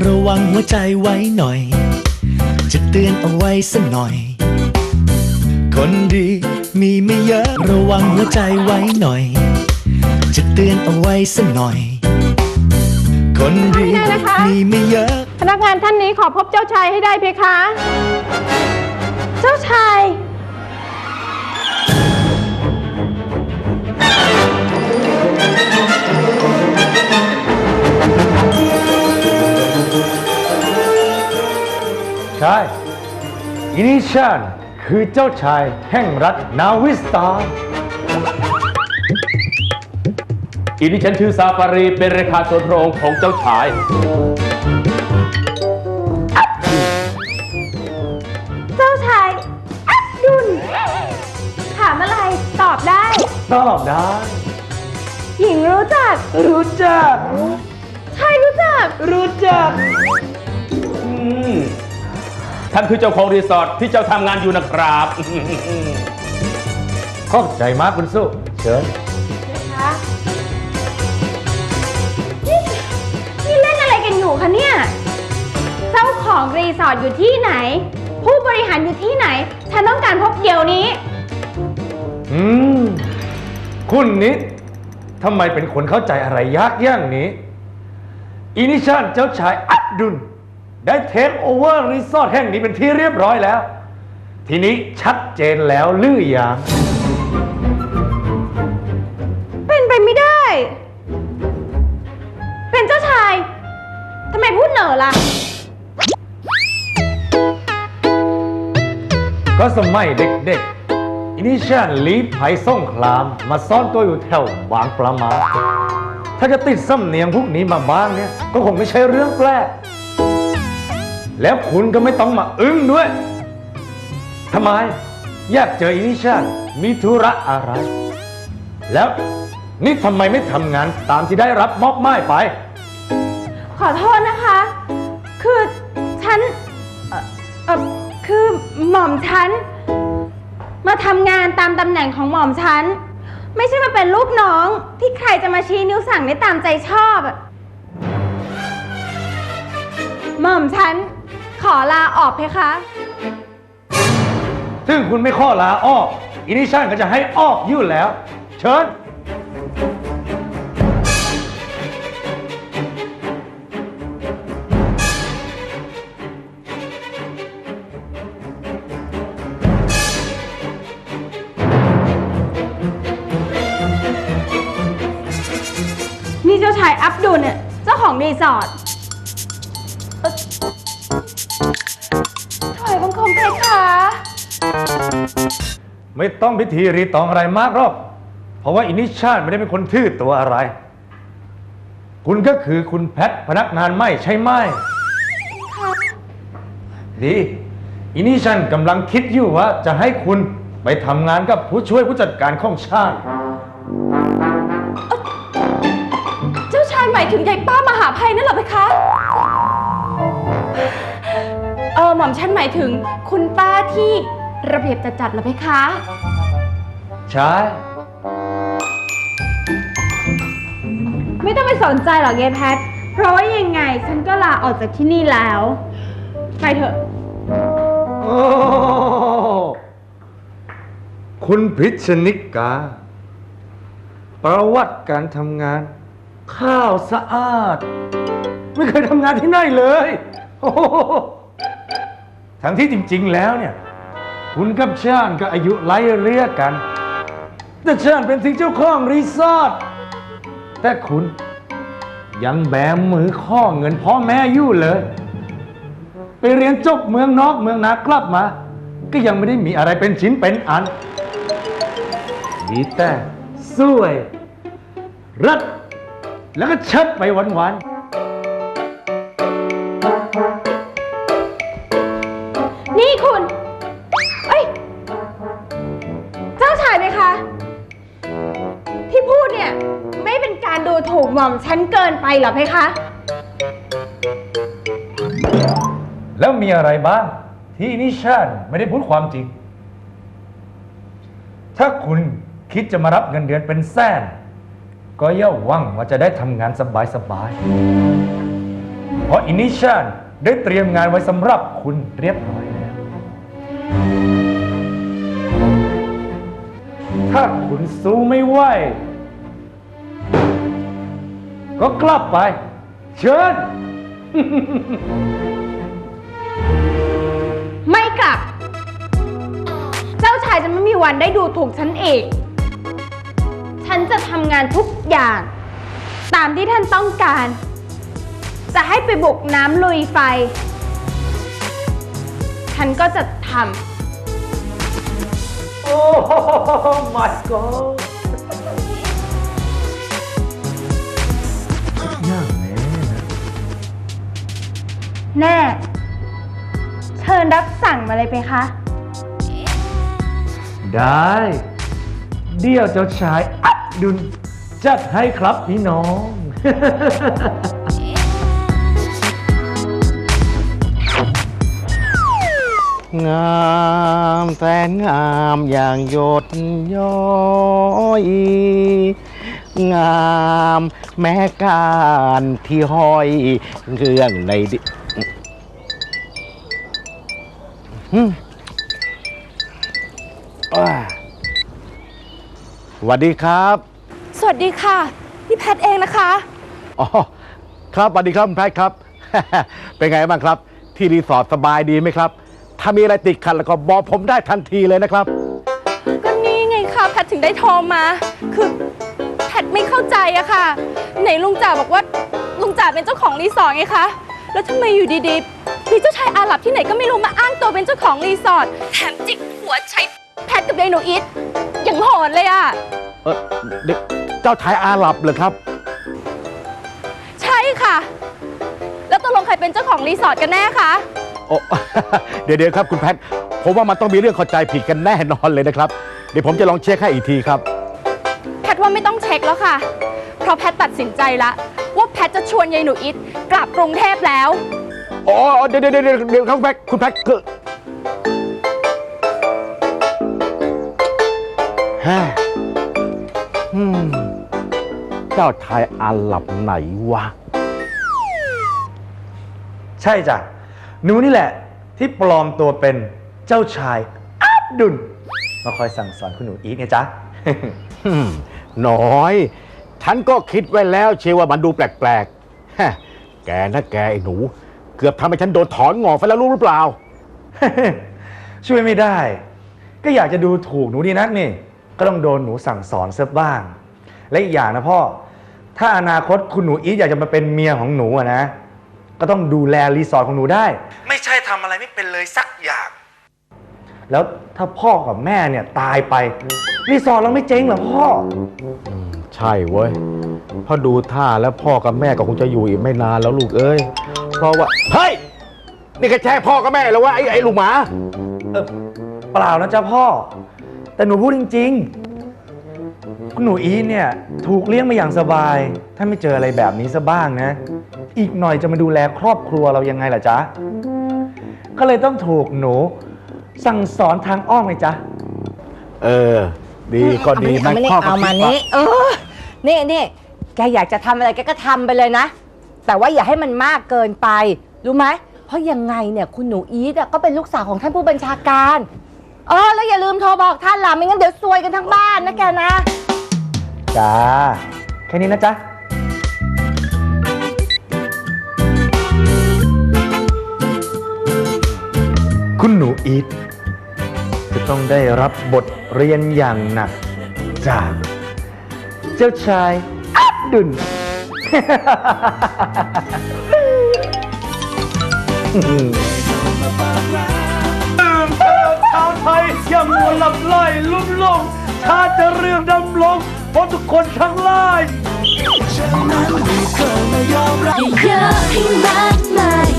ระวังหัวใจไว้หน่อย จะเตือนเอาไว้สักหน่อย คนดีมีไม่เยอะระวังหัวใจไว้หน่อย จะเตือนเอาไว้สักหน่อย คนดีไม่ได้นะคะมีไม่เยอะ พนักงานท่านนี้ขอพบเจ้าชายให้ได้เพคะ เจ้าชายใช่อินิชันคือเจ้าชายแห่งรัฐนาวิสตา อินิฉันชื่อซาฟารีเป็นเรขาส่วนพระองค์ของเจ้าชาย เจ้าชายอับดุล ถามอะไรตอบได้ ตอบได้ หญิงรู้จัก รู้จัก ชายรู้จัก รู้จัก อืม ท่านคือเจ้าของรีสอร์ทที่เจ้าทำงานอยู่นะครับ ขอบใจมากคุณสู้เชิญคะนี่นี่เล่นอะไรกันอยู่คะเนี่ย เจ้าของรีสอร์ทอยู่ที่ไหน ผู้บริหารอยู่ที่ไหน ฉันต้องการพบเดี๋ยวนี้ อืม คุณนิดทำไมเป็นคนเข้าใจอะไรยากอย่างนี้ อินิชันเจ้าชายอับดุล ได้เทคโอเวอร์รีสอร์ทแห่งนี้เป็นที่เรียบร้อยแล้ว ทีนี้ชัดเจนแล้วหรือยัง เป็นไปไม่ได้ เป็นเจ้าชาย ทำไมพูดเหน่อล่ะ ก็สมัยเด็กๆ อินิชันลีดภัยส่งคราม มาซ่อนตัวอยู่แถวบางปลามา ถ้าจะติดสำเนียงพวกนี้มาบ้างเนี่ย ก็คงไม่ใช่เรื่องแปลก แล้วคุณก็ไม่ต้องมาอึ้งด้วยทำไม อยากเจออินิชันมีธุระอะไร แล้วนี่ทำไมไม่ทำงานตามที่ได้รับมอบหมายไป ขอโทษนะคะ คือฉันเอ่อเอ่อคือหม่อมฉัน มาทำงานตามตำแหน่งของหม่อมฉัน ไม่ใช่มาเป็นลูกน้องที่ใครจะมาชี้นิ้วสั่งได้ตามใจชอบอะหม่อมฉัน ขอลาออกเพคะ ซึ่งคุณไม่ข้อลาออกอินิชันก็จะให้ออกอยู่แล้ว เชิญ นี่เจ้าชายอับดุลเนี่ยเจ้าของรีสอร์ท ไม่ต้องพิธีรีตองอะไรมากหรอก เพราะว่าอินิชาติไม่ได้เป็นคนทื่อตัวอะไร คุณก็คือคุณแพทพนักงานไม่ใช่ไหมดีอินิชันกำลังคิดอยู่ว่าจะให้คุณไปทำงานกับผู้ช่วยผู้จัดการของชาติ เจ้าชายหมายถึงยายป้ามหาภัยนั่นเหรอเพคะ เออหม่อมฉันหมายถึงคุณป้าที่ ระเบียบจัดๆเหรอเพคะ ใช่ ไม่ต้องไปสนใจหรอกยายแพท เพราะว่ายังไงฉันก็ลาออกจากที่นี่แล้ว ไปเถอะ โอ้คุณพิชนิกา ประวัติการทำงาน ข้าวสะอาด ไม่เคยทำงานที่ไหนเลย โอ้โหทั้งที่จริง ๆ แล้วเนี่ย คุณกับชาญก็อายุไล่เรียกกัน แต่ชาญเป็นถึงเจ้าของรีสอร์ทแต่คุณยังแบมือข้อเงินพ่อแม่อยู่เลย ไปเรียนจบเมืองนอกเมืองนากลับมา ก็ยังไม่ได้มีอะไรเป็นชิ้นเป็นอันดีแต่สวย รัด แล้วก็ชัดไปวัน ม่อมฉันเกินไปเหรอเพคะ แล้วมีอะไรบ้างที่นิชานไม่ได้พูดความจริง ถ้าคุณคิดจะมารับเงินเดือนเป็นแสนก็อย่าหวังว่าจะได้ทำงานสบายๆเพราะอินิชันได้เตรียมงานไว้สำหรับคุณเรียบร้อยแล้ว ถ้าคุณสู้ไม่ไหว ก็กลับไป เชิญ ไม่กลับ เจ้าชายจะไม่มีวันได้ดูถูกฉันอีก ฉันจะทำงานทุกอย่าง ตามที่ท่านต้องการ จะให้ไปบุกน้ำลุยไฟ ฉันก็จะทโอ้ my god แน่ เชิญรับสั่งมาเลยไปคะ ได้ เดี๋ยวเจ้าชายอับดุลจัดให้ครับพี่น้อง งามแสนงามอย่างหยดย้อย งามแม้การที่ห้อยเครื่องในดิ สวัสดีครับ สวัสดีค่ะ นี่แพทเองนะคะ อ๋อ ครับสวัสดีครับคุณแพทย์ครับ เป็นไงบ้างครับ ที่รีสอร์ทสบายดีไหมครับ ถ้ามีอะไรติดขัดแล้วก็บอกผมได้ทันทีเลยนะครับ ก็นี่ไงคะแพทถึงได้โทรมา คือแพทไม่เข้าใจอะค่ะ ไหนลุงจ่าบอกว่าลุงจ่าเป็นเจ้าของรีสอร์ทไงคะ แล้วทำไมอยู่ดีๆ มีเจ้าชายอาหรับที่ไหนก็ไม่รู้มาอ้างตัวเป็นเจ้าของรีสอร์ทแถมจิกหัวใช้แพทกับยายหนูอิทอย่างโหดเลยอะเออเด็กเจ้าชายอาหรับเหรอครับ ใช่ค่ะ แล้วตกลงใครเป็นเจ้าของรีสอร์ทกันแน่คะโอ้ เดี๋ยวเดี๋ยวครับคุณแพทย์ผมว่ามันต้องมีเรื่องเข้าใจผิดกันแน่นอนเลยนะครับ เดี๋ยวผมจะลองเช็คให้อีกทีครับ แพทว่าไม่ต้องเช็คแล้วค่ะ เพราะแพทตัดสินใจละว่าแพทจะชวนยายหนูอิทกลับกรุงเทพแล้ว อ๋อเดี๋ยวเดี๋ยวเดี๋ยวเดี๋ยวครับคุณแพทย์คุณแพทย์คือฮะอืมเจ้าชายอาหรับไหนวะ ใช่จ้ะ หนูนี่แหละ ที่ปลอมตัวเป็นเจ้าชายอับดุลมาคอยสั่งสอนคุณหนูอีทไงจ๊ะ อืมน้อย ฉันก็คิดไว้แล้วเชียวว่ามันดูแปลกๆฮะแกนะแกไอ้หนู เกือบทำให้ฉันโดนถอนงอกไปแล้วรู้หรือเปล่า ช่วยไม่ได้ ก็อยากจะดูถูกหนูดีนักนี่ ก็ต้องโดนหนูสั่งสอนเสียบ้าง และอีกอย่างนะพ่อ ถ้าอนาคตคุณหนูอีทอยากจะมาเป็นเมียของหนูอะนะ ก็ต้องดูแลรีสอร์ทของหนูได้ ไม่ใช่ทำอะไรไม่เป็นเลยสักอย่าง แล้วถ้าพ่อกับแม่เนี่ยตายไป รีสอร์ทเราไม่เจ๊งเหรอพ่อ ใช่เว้ยเพราะดูท่าแล้วพ่อกับแม่ก็คงจะอยู่อีกไม่นานแล้วลูกเอ้ยเพราะว่า เฮ้ย นี่แกแช่พ่อกับแม่แล้ววะไอ้ไอ้ลูกหมา เออเปล่านะจ๊ะพ่อ แต่หนูพูดจริงๆคุณหนูอีทเนี่ยถูกเลี้ยงมาอย่างสบาย ถ้าไม่เจออะไรแบบนี้ซะบ้างนะ อีกหน่อยจะมาดูแลครอบครัวเรายังไงล่ะจ๊ะ ก็เลยต้องถูกหนูสั่งสอนทางอ้อมไงจ๊ะ เออ ดีก็ดีเอามานี่พ่อก็เอามาคิดนี่ว่าเออ นี่นี่แกอยากจะทำอะไรแกก็ทำไปเลยนะ แต่ว่าอย่าให้มันมากเกินไป รู้ไหม เพราะยังไงเนี่ยคุณหนูอีทอะก็เป็นลูกสาวของท่านผู้บัญชาการเออแล้วอย่าลืมโทรบอกท่านล่ะไม่งั้นเดี๋ยวซวยกันทั้งบ้านนะแกนะ จ้า แค่นี้นะจ๊ะ คุณหนูอีทจะต้องได้รับบทเรียนอย่างหนักจาก เจ้าชายอับดุล ตื่นเต้นชาวไทยอย่ามัวหลับไหลลุ่มลงชาติจะเรื่องดำลงเพราะทุกคนทั้งหลาย เยอะให้มากมาย